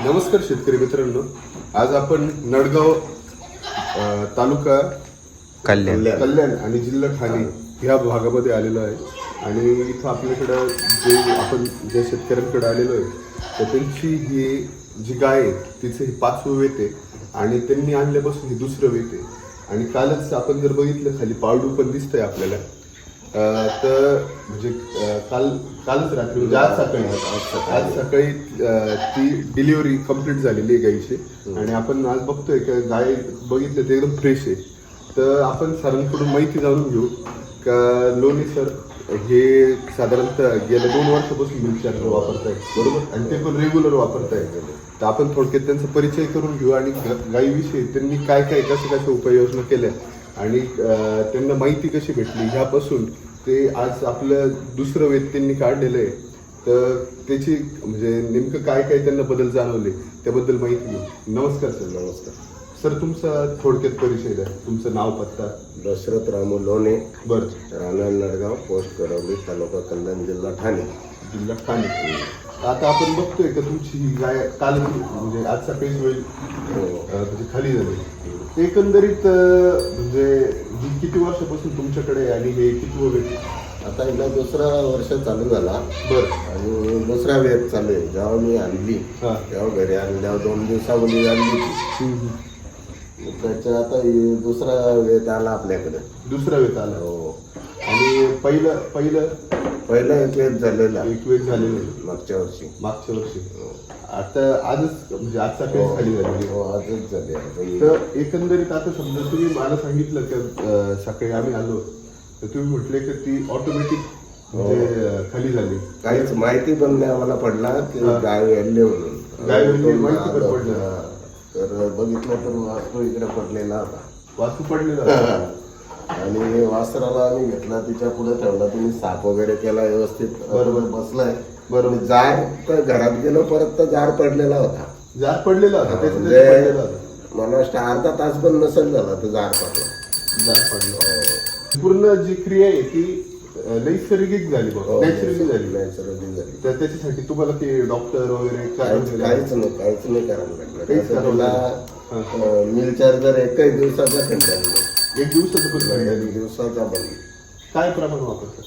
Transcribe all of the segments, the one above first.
नमस्कार शेतकरी मित्रांनो. आज आपण नडगाव अ, तालुका कल्याण. कल्याण आणि जिल्हा ठाणे ह्या भागामध्ये आलेलो आहे. आणि इथं आपल्याकडं जे आपण ज्या शेतकऱ्यांकडे आलेलो आहे तर त्यांची ही जी गाय आहे तिचं हे पाचवं वेत आहे आणि त्यांनी आणल्यापासून हे दुसरं वेत आहे. आणि कालच आपण जर बघितलं खाली पावडू पण दिसतंय आपल्याला. तर म्हणजे काल कालच रात्री म्हणजे आज सकाळी. आज सकाळी. ती डिलिव्हरी कंप्लीट झालेली आहे गाईची आणि आपण आज बघतोय का गाय बघितलं ते एकदम फ्रेश आहे. तर आपण सरांकडून माहिती जाणून घेऊ. का लोणी सर हे साधारणतः गेल्या दोन वर्षापासून मिल्क चार्जर वापरताय. बरोबर. आणि ते पण रेग्युलर वापरताय. तर आपण थोडक्यात त्यांचा परिचय करून घेऊ आणि ग- गायीविषयी त्यांनी काय काय कशा कशा उपाययोजना केल्या. आणि त्यांना माहिती कशी भेटली? ह्यापासून ते आज आपलं दुसरं वेद त्यांनी काढलेलं आहे. तर त्याची म्हणजे नेमकं काय काय त्यांना बदल जाणवले त्याबद्दल माहिती घेऊ. नमस्कार सर नमस्कार. सर तुमचा थोडक्यात परिचय द्या. तुमचं नाव पत्ता. दशरथ रामू लोणे. बरं. राहणार नडगाव पोस्ट करवली तालुका कल्याण जिल्हा ठाणे. जिल्हा ठाणे. आता आपण बघतोय का तुमची ही गाय काल म्हणजे आज सकाळी वेळ अं, म्हणजे खाली झाली. एकंदरीत अं, म्हणजे ही किती वर्षापासून तुमच्याकडे आणि हे किती वेळ आता हिला दुसरा वर्ष चालू झाला. बरं. आणि दुसरा वेळ चालू आहे. जेव्हा मी आणली हा. तेव्हा घरी आणल्यावर दोन दिवसामध्ये आणली ती. मग त्याच्या आता ही दुसरा वेळ आला आपल्याकडे. दुसरा वेळ आला. हो. आणि पहिलं पहिलं? पहिला एक वेळ झालेला. एक वेळ झालेलं. आहे मागच्या वर्षी. मागच्या वर्षी. आता आजच म्हणजे आज सकाळी खाली झालेली हो आजच झाले आता ही- तर एकंदरीत आता समजा तुम्ही मला सांगितलं की अं, सकाळी आम्ही आलो तर तुम्ही म्हटले की ती ऑटोमॅटिक म्हणजे अं, खाली झाली. काहीच माहिती पण नाही आम्हाला पडला की हा. गाय वेळले म्हणून गाय माहिती पण. पडलं. हा. तर बघितलं तर वास्तू इकडे पडलेला होता. वास्तू पडलेला आणि वासराला आम्ही घेतला तिच्या पुढे ठेवला. तुम्ही साप वगैरे केला व्यवस्थित. बरोबर. बसलाय. बरोबर. जार तर घरात गेलो परत तर जार पडलेला होता. जार पडलेला होता त्याच्या म्हणजे पडलेला होता. मला वाटतं अर्धा तास पण नसेल झाला तर जार पडला. जार पडला. पूर्ण जी क्रिया आहे ती अं, नैसर्गिक झाली बघ हो, नॅचरली झाली. नैसर्गिक झाली. तर त्याच्यासाठी तुम्हाला ते डॉक्टर वगैरे काय काहीच वगैरे- काहीच नाही काहीच नाही करायला लागलं काहीच त्याचं करावं तुला मिल चार्जर एकही दिवसाचा खंड एक दिवसाचं पण. दिवसाचा बंद काय प्रमाण वापरतात?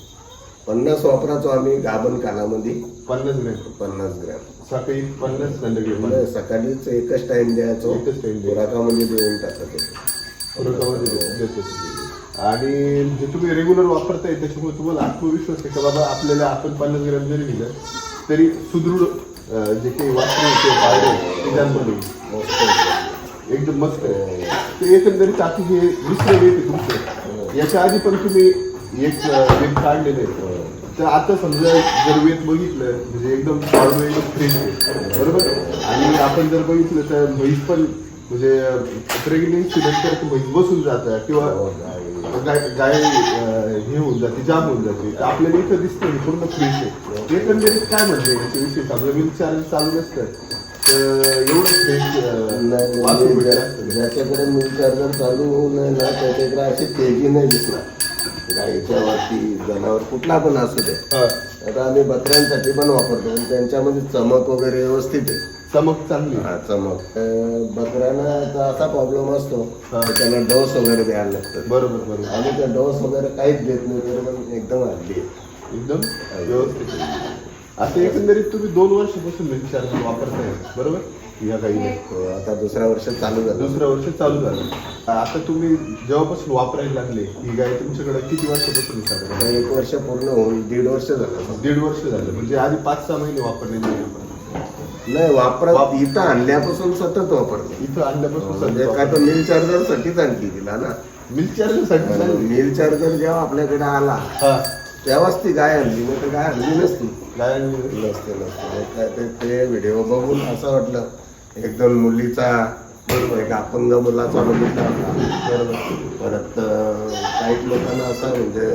पन्नास वापरायचो आम्ही गाभण कालामध्ये. पन्नास ग्रॅम. पन्नास ग्रॅम. सकाळी पन्नास संध्याकाळी सकाळीच एकच टाइम द्यायचो. एकच द्यायचो. खुराकामध्ये देऊन देतात. आणि जे तुम्ही रेग्युलर वापरताय त्याच्यामुळे तुम्हाला आत्मविश्वास आहे का बाबा आपल्याला आपण पन्नास ग्रॅम जरी दिलं तरी सुदृढ जे काही होईल. एकदम मस्त आहे. ते एकंदरीत आता हे दुसरं वेट आहे तुमचं. याच्या आधी पण तुम्ही एक वेट काढलेलं आहे तर आता समजा जर वेट बघितलं म्हणजे एकदम पावडं एकदम फ्रेश आहे बरोबर? आणि आपण जर बघितलं तर म्हैस पण म्हणजे प्रेग्नेन्सी नंतर ती म्हैस बसून जातं किंवा गाय गाय अं, हे होऊन जाते जाम होऊन जाते. तर आपल्याला इथं दिसतं हे पूर्ण फ्रेश आहे. एकंदरीत काय म्हणते याच्याविषयी समजा मिल्क चार्ज चालू नसतं तर एवढं फ्रेश ज्याच्याकडे मिल चार्जर चालू होऊ नये ना त्याच्याकडे अशी तेजी नाही दिसणार. गाईच्या वरती जनावर कुठला पण असू दे. हा. आता आम्ही बकऱ्यांसाठी पण वापरतो आणि त्यांच्यामध्ये चमक वगैरे व्यवस्थित आहे. चमक चांगली हा चमक. अं, बकऱ्यांना आता असा प्रॉब्लेम असतो. की त्यांना डोस वगैरे द्यायला लागतात. बरोबर बरोबर. आम्ही त्या डोस वगैरे काहीच देत नाही तरी पण एकदम हल्ली आहे. एकदम व्यवस्थित आता एकंदरीत तुम्ही दोन वर्षापासून चार्जर वापरताय बरोबर? या गाईने हो, आता दुसऱ्या वर्ष चालू झालं. दुसरं वर्ष चालू झालं. आता तुम्ही जेव्हापासून वापरायला लागले ही गाय तुमच्याकडे किती वर्षापासून? आता एक वर्ष पूर्ण होऊन दीड वर्ष झालं. दीड वर्ष झालं. म्हणजे आधी पाच सहा महिने वापरले नाही आपण. नाही वापरत. वाप- इथं आणल्यापासून सतत वापरतो. इथं आणल्यापासून सध्या काय तर मिल चार्जर साठीच आणली तिला ना. मिल्क चार्जरसाठी चालू. मिल चार्जर जेव्हा आपल्याकडे आला हा. तेव्हाच ती गाय आणली. नाही तर गाय आणली नसती. गाय आणि- नसते. नसते मग ते- ते व्हिडिओ बघून असं वाटलं एकदम मुलीचा बरोबर एक अपंग मुलाचा बघितला परत काही लोकांना असं म्हणजे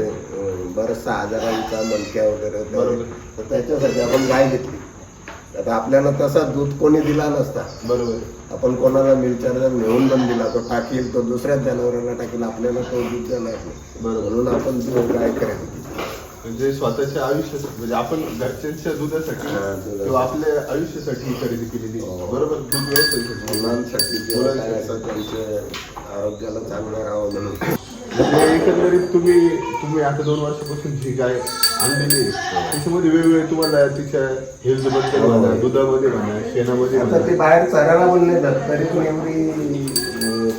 बऱ्याचशा आजारांचा मणक्या वगैरे. बरोबर. तर त्याच्यासाठी आपण गाय घेतली आता आपल्याला तसा दूध कोणी दिला नसता बरोबर आपण कोणाला मिल चार्जर नेऊन पण दिला तो टाकील तो दुसऱ्याच जनावरांना टाकील आपल्याला तो दूध देणार नाही बरोबर. म्हणून आपण गाय केली. म्हणजे स्वतःच्या आयुष्यात म्हणजे आपण घरच्यांच्या दुधासाठी हा. किंवा आपल्या आयुष्यासाठी खरेदी केलेली हो. बरोबर दूध मुलांसाठी त्यांच्या आरोग्याला चांगलं राहावं म्हणून म्हणजे एकंदरीत तुम्ही तुम्ही आता दोन वर्षापासून जी गाय आणलेली आहे, त्याच्यामध्ये वेगवेगळे तुम्हाला तिच्या हेल्थबद्दल हो. म्हणा दुधामध्ये म्हणा शेणामध्ये आता म्हणा ते बाहेर चरायला पण नाही जात तरी पण एवढी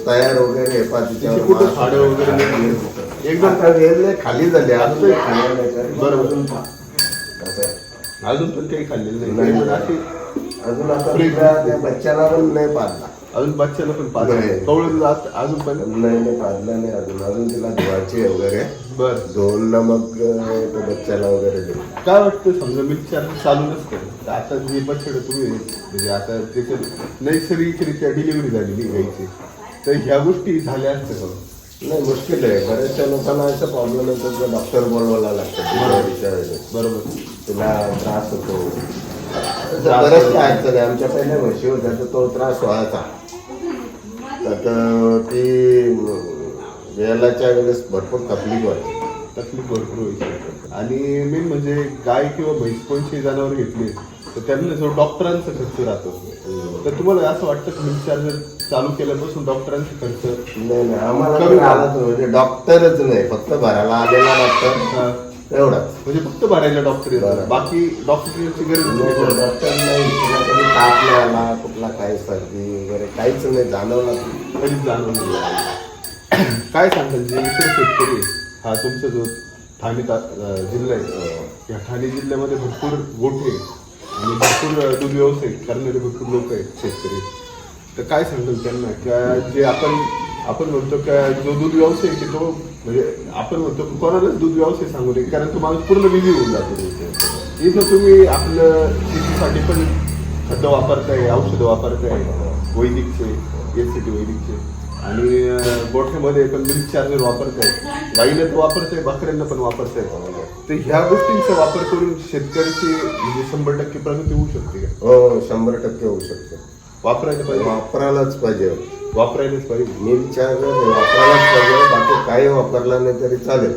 तयार वगैरे कुठं हाडं वगैरे नाही. एकदम वेल खाली झाली अजून बरोबर. अजून पण काही खाल्लेलं नाही. अजून आता बच्च्याला पण नाही पाजला. अजून बच्च्याला पण दूध आत- अजून पण? नाही नाही पाजला नाही अजून. अजून तिला धुवायची वगैरे. बर. धुवून ना मग त्या बच्च्याला वगैरे देऊ. काय वाटतं समजा मिल्क चार्ज चालू नसतं आता जे बछड तुम्ही म्हणजे आता त्याच्यात नैसर्गिकरित्या डिलिव्हरी झालेली गायची तर ह्या गोष्टी झाल्या असत्या? नाही मुश्किल आहे. बऱ्याचशा लोकांना असा प्रॉब्लेम येतो की डॉक्टर बोलवायला लागतात डिलिव्हरीच्या वेळेस बरोबर. तिला त्रास होतो. काय अडचण आमच्या पहिल्या म्हशी होत्या तर तो त्रास व्हायचा. तर ती वेळाच्या वेळेस भरपूर तकलीफ व्हायची. तकलीफ भरपूर व्हायची. आणि मेन म्हणजे गाय किंवा म्हैस कोणची जनावर घेतली? तर त्यांना जो डॉक्टरांचा खर्च राहतो तर तुम्हाला असं वाटतं की मिल्क चार्जर चालू केल्यापासून डॉक्टरांचा खर्च नाही नाही आम्हाला कमी आलाच. म्हणजे डॉक्टरच नाही फक्त भरायला आलेला डॉक्टर एवढाच म्हणजे फक्त भरायला डॉक्टर येतात. बाकी डॉक्टरची गरज नाही. डॉक्टर नाही कधी ताप नाही आला कुठला काही सर्दी वगैरे काहीच नाही जाणवलं. कधीच जाणवलं नाही. काय सांगाल जे इकडे शेतकरी आहे, हा तुमचा जो ठाणे ता- अं, जिल्हा आहे या ठाणे जिल्ह्यामध्ये भरपूर गोठे आहे आणि भरपूर दूध व्यवसाय करणारे भरपूर लोक आहेत शेतकरी. तर काय सांगाल त्यांना? का जे आपण आपण म्हणतो का जो दूध व्यवसाय की तो म्हणजे आपण म्हणतो की कोणालाच दूध व्यवसाय सांगू नये कारण तो माणूस पूर्ण बिझी होऊन जातो इथं. तुम्ही आपलं शेतीसाठी पण खतं वापरताय औषधं वापरताय वैदिकचे एस सी टी वैदिकचे. आणि गोठ्यामध्ये पण मिल्क चार्जर वापरताय. गाईला तर वापरताय बकऱ्यांना पण वापरताय. तर ह्या गोष्टींचा वापर करून शेतकऱ्याची म्हणजे शंभर टक्के प्रगती होऊ शकते का? हो शंभर टक्के होऊ शकतो. वापरायला पाहिजे. वापरायलाच पाहिजे. वापरायलाच पाहिजे. मिल चार्जर हे वापरायलाच पाहिजे. बाकी काही वापरला नाही तरी चालेल.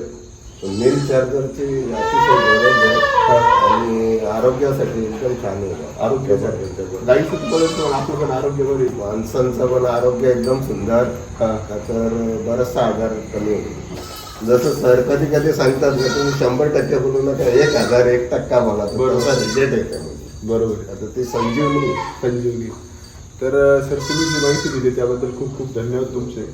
पण मिल चार्जरची अतिशय गरज आहे. आणि आरोग्यासाठी एकदम छान आहे. आरोग्यासाठी एकदम. गाईचं उत्पादन पण आपलं पण आरोग्य बरे माणसांचं पण आरोग्य एकदम सुंदर. का तर बराचसा आजार कमी होतो जसं सर कधी कधी सांगतात का तुम्ही शंभर टक्के बोलू नका एक हजार एक टक्का बघा बरोबर. बरोबर आता ती संजीवनी. संजीवनी तर सर तुम्ही जी माहिती दिली त्याबद्दल खूप खूप धन्यवाद तुमचे